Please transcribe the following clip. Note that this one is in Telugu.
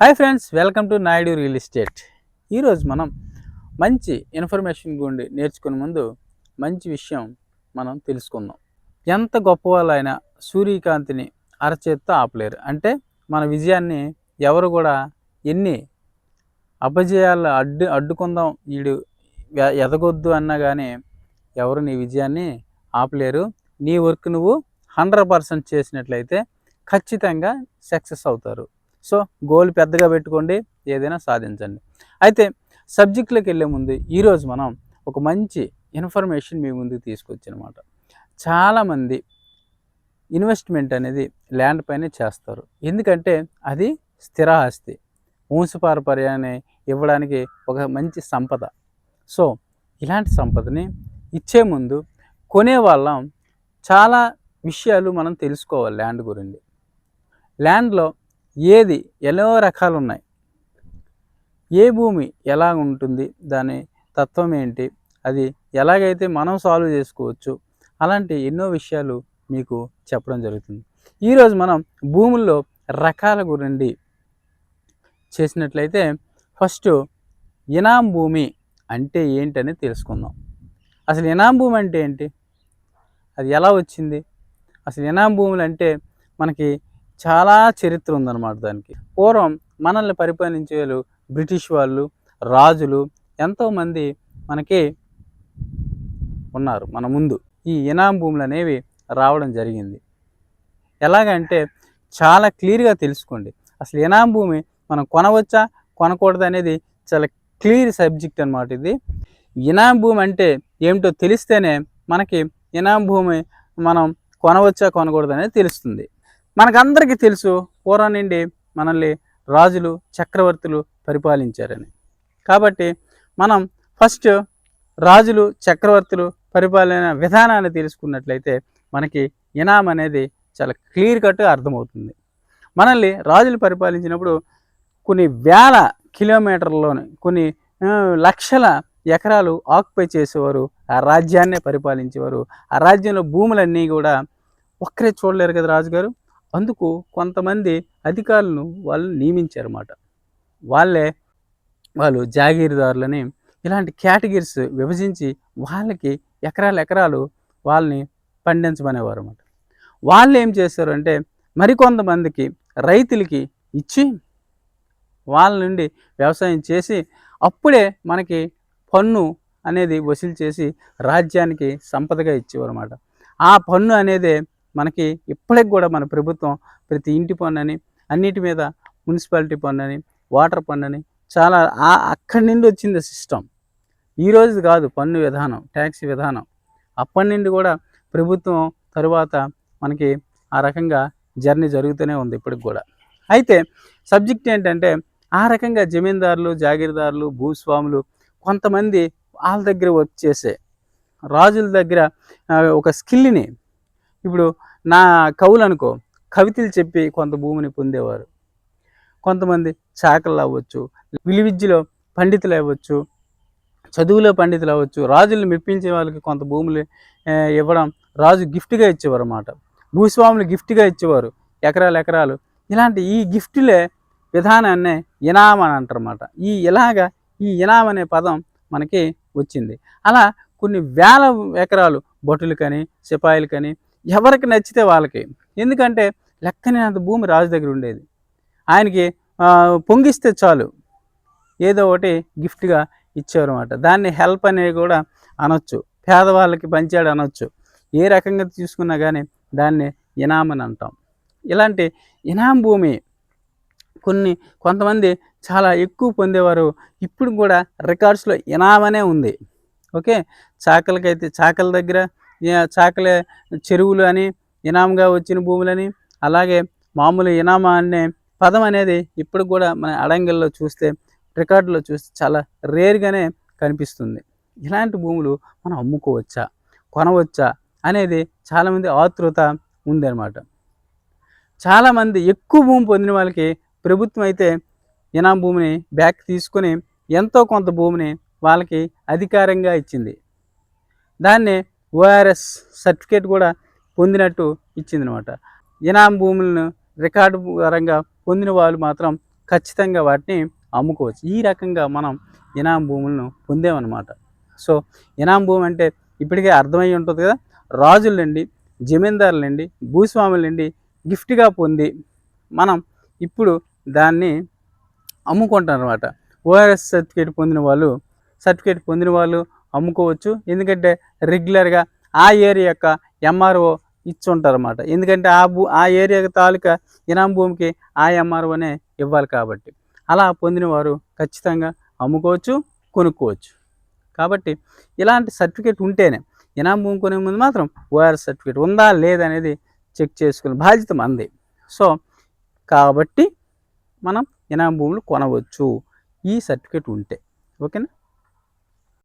Hi friends welcome to Naidu real estate ఈరోజు మనం మంచి ఇన్ఫర్మేషన్ గుండి నేర్చుకునే ముందు మంచి విషయం మనం తెలుసుకుందాం. ఎంత గొప్పవాళ్ళైనా సూర్యకాంతిని అరచేత్తో ఆపలేరు. అంటే మన విజయాన్ని ఎవరు కూడా ఎన్ని అపజయాలు అడ్డు అడ్డుకుందాం వీడు ఎ- ఎదగొద్దు అన్నా కానీ ఎవరు నీ విజయాన్ని ఆపలేరు. నీ వర్క్ నువ్వు హండ్రెడ్ పర్సెంట్ చేసినట్లయితే ఖచ్చితంగా సక్సెస్ అవుతారు. సో గోల్ పెద్దగా పెట్టుకోండి ఏదైనా సాధించండి. అయితే సబ్జెక్ట్లోకి వెళ్ళే ముందు ఈరోజు మనం ఒక మంచి ఇన్ఫర్మేషన్ మీ ముందుకు తీసుకొచ్చనమాట. చాలామంది ఇన్వెస్ట్మెంట్ అనేది ల్యాండ్ పైనే చేస్తారు. ఎందుకంటే అది స్థిరాస్తి వంశపారపర్యాన్ని ఇవ్వడానికి ఒక మంచి సంపద. సో ఇలాంటి సంపదని ఇచ్చే ముందు కొనే వాళ్ళం చాలా విషయాలు మనం తెలుసుకోవాలి ల్యాండ్ గురించి. ల్యాండ్లో ఏది ఎన్నో రకాలు ఉన్నాయి ఏ భూమి ఎలా ఉంటుంది దాని తత్వం ఏంటి అది ఎలాగైతే మనం సాల్వ్ చేసుకోవచ్చు అలాంటి ఎన్నో విషయాలు మీకు చెప్పడం జరుగుతుంది. ఈరోజు మనం భూముల్లో రకాల గురండి చేసినట్లయితే ఫస్ట్ ఇనాం భూమి అంటే ఏంటని తెలుసుకుందాం. అసలు ఇనాం భూమి అంటే ఏంటి? అది ఎలా వచ్చింది? అసలు ఇనాం భూములు అంటే మనకి చాలా చరిత్ర ఉందన్నమాట దానికి. పూర్వం మనల్ని పరిపాలించే వాళ్ళు బ్రిటిష్ వాళ్ళు రాజులు ఎంతోమంది మనకి ఉన్నారు మన ముందు. ఈ ఇనాం భూములు అనేవి రావడం జరిగింది. ఎలాగంటే చాలా క్లియర్గా తెలుసుకోండి. అసలు ఇనాం భూమి మనం కొనవచ్చా కొనకూడదు అనేది చాలా క్లియర్ సబ్జెక్ట్ అన్నమాట ఇది. ఇనాం భూమి అంటే ఏమిటో తెలిస్తేనే మనకి ఇనాం భూమి మనం కొనవచ్చా కొనకూడదు అనేది తెలుస్తుంది. మనకందరికీ తెలుసు పూర్వం నుండి మనల్ని రాజులు చక్రవర్తులు పరిపాలించారని. కాబట్టి మనం ఫస్ట్ రాజులు చక్రవర్తులు పరిపాలన విధానాన్ని తెలుసుకున్నట్లయితే మనకి ఇనాం అనేది చాలా క్లియర్ కట్ అర్థమవుతుంది. మనల్ని రాజులు పరిపాలించినప్పుడు కొన్ని వేల కిలోమీటర్లలోని కొన్ని లక్షల ఎకరాలు ఆక్యుపై చేసేవారు ఆ రాజ్యాన్నే పరిపాలించేవారు. ఆ రాజ్యంలో భూములన్నీ కూడా ఒక్కరే చూడలేరు కదా రాజుగారు? అందుకు కొంతమంది అధికారులను వాళ్ళు నియమించారన్నమాట. వాళ్ళే వాళ్ళు జాగీరదారులని ఇలాంటి కేటగిరీస్ విభజించి వాళ్ళకి ఎకరాలు ఎకరాలు వాళ్ళని పండించమనేవారు అన్నమాట వాళ్ళు ఏం చేశారు అంటే మరికొంతమందికి రైతులకి ఇచ్చి వాళ్ళ నుండి వ్యవసాయం చేసి అప్పుడే మనకి పన్ను అనేది వసూలు చేసి రాజ్యానికి సంపదగా ఇచ్చేవారు అన్నమాట ఆ పన్ను అనేది మనకి ఇప్పటికి కూడా మన ప్రభుత్వం ప్రతి ఇంటి పన్ను అని అన్నిటి మీద మున్సిపాలిటీ పన్ను అని వాటర్ పన్ను అని చాలా ఆ అక్కడి నుండి వచ్చింది సిస్టమ్. ఈ రోజు కాదు పన్ను విధానం ట్యాక్స్ విధానం. అప్పటి నుండి కూడా ప్రభుత్వం తరువాత మనకి ఆ రకంగా జర్నీ జరుగుతూనే ఉంది ఇప్పటికి కూడా. అయితే సబ్జెక్ట్ ఏంటంటే ఆ రకంగా జమీందారులు జాగీర్దారులు భూస్వాములు కొంతమంది వాళ్ళ దగ్గర వర్క్ చేసే రాజుల దగ్గర ఒక స్కిల్ని ఇప్పుడు నా కవులు అనుకో కవితలు చెప్పి కొంత భూమిని పొందేవారు. కొంతమంది చాకలు అవ్వచ్చు విలువిద్యలో పండితులు అవ్వచ్చు చదువులో పండితులు అవ్వచ్చు రాజులు మెప్పించే వాళ్ళకి కొంత భూములు ఇవ్వడం రాజు గిఫ్ట్గా ఇచ్చేవారు అన్నమాట భూస్వాములు గిఫ్ట్గా ఇచ్చేవారు ఎకరాలు ఎకరాలు. ఇలాంటి ఈ గిఫ్ట్లే విధానాన్నే ఇనాం అని అంటారన్నమాట. ఈ ఇలాగా ఈ ఇనాం అనే పదం మనకి వచ్చింది. అలా కొన్ని వేల ఎకరాలు భటులు కానీ సిపాయిలు కానీ ఎవరికి నచ్చితే వాళ్ళకి. ఎందుకంటే లెక్కనేంత భూమి రాజు దగ్గర ఉండేది. ఆయనకి పొంగిస్తే చాలు. ఏదో ఒకటి గిఫ్ట్గా ఇచ్చారన్నమాట దాన్ని హెల్ప్ అనేది కూడా అనొచ్చు. పేదవాళ్ళకి పంచాడు అనొచ్చు. ఏ రకంగా తీసుకున్నా కానీ దాన్ని ఇనామని అంటాం. ఇలాంటి ఇనాం భూమి కొన్ని కొంతమంది చాలా ఎక్కువ పొందేవారు. ఇప్పుడు కూడా రికార్డ్స్లో ఇనామనే ఉంది. ఓకే? చాకలకైతే చాకల దగ్గర చాకలే చెరువులు అని ఇనాంగా వచ్చిన భూములని అలాగే మామూలు ఇనామా అనే పదం అనేది ఇప్పుడు కూడా మన అడంగల్లో చూస్తే రికార్డులో చూస్తే చాలా రేర్గానే కనిపిస్తుంది. ఇలాంటి భూములు మనం అమ్ముకోవచ్చా కొనవచ్చా అనేది చాలామంది ఆతృత ఉందన్నమాట. చాలామంది ఎక్కువ భూమి పొందిన వాళ్ళకి ప్రభుత్వం అయితే ఇనాం భూమిని బ్యాక్ తీసుకొని ఎంతో కొంత భూమిని వాళ్ళకి అధికారంగా ఇచ్చింది. దాన్ని ఓఆర్ఎస్ సర్టిఫికేట్ కూడా పొందినట్టు ఇచ్చింది అనమాట ఇనాం భూములను రికార్డు పరంగా పొందిన వాళ్ళు మాత్రం ఖచ్చితంగా వాటిని అమ్ముకోవచ్చు. ఈ రకంగా మనం ఇనాం భూములను పొందామన్నమాట. సో ఇనాం భూమి అంటే ఇప్పటికే అర్థమై ఉంటుంది కదా. రాజులండి జమీందారులండి భూస్వాములండి గిఫ్ట్గా పొంది మనం ఇప్పుడు దాన్ని అమ్ముకుంటాం అనమాట ఓఆర్ఎస్ సర్టిఫికేట్ పొందిన వాళ్ళు సర్టిఫికేట్ పొందిన వాళ్ళు అమ్ముకోవచ్చు. ఎందుకంటే రెగ్యులర్గా ఆ ఏరియా యొక్క ఎంఆర్ఓ ఇచ్చుంటారు అన్నమాట ఎందుకంటే ఆ భూ ఆ ఏరియా తాలూకా ఇనాం భూమికి ఆ ఎంఆర్ఓనే ఇవ్వాలి కాబట్టి. అలా పొందిన వారు ఖచ్చితంగా అమ్ముకోవచ్చు కొనుక్కోవచ్చు. కాబట్టి ఇలాంటి సర్టిఫికేట్ ఉంటేనే ఇనాం భూమి కొనే ముందు మాత్రం ఓఆర్ఎస్ సర్టిఫికేట్ ఉందా లేదనేది చెక్ చేసుకునే బాధ్యత మంది. సో కాబట్టి మనం ఇనాం భూములు కొనవచ్చు. ఈ సర్టిఫికేట్ ఉంటే. ఓకేనా?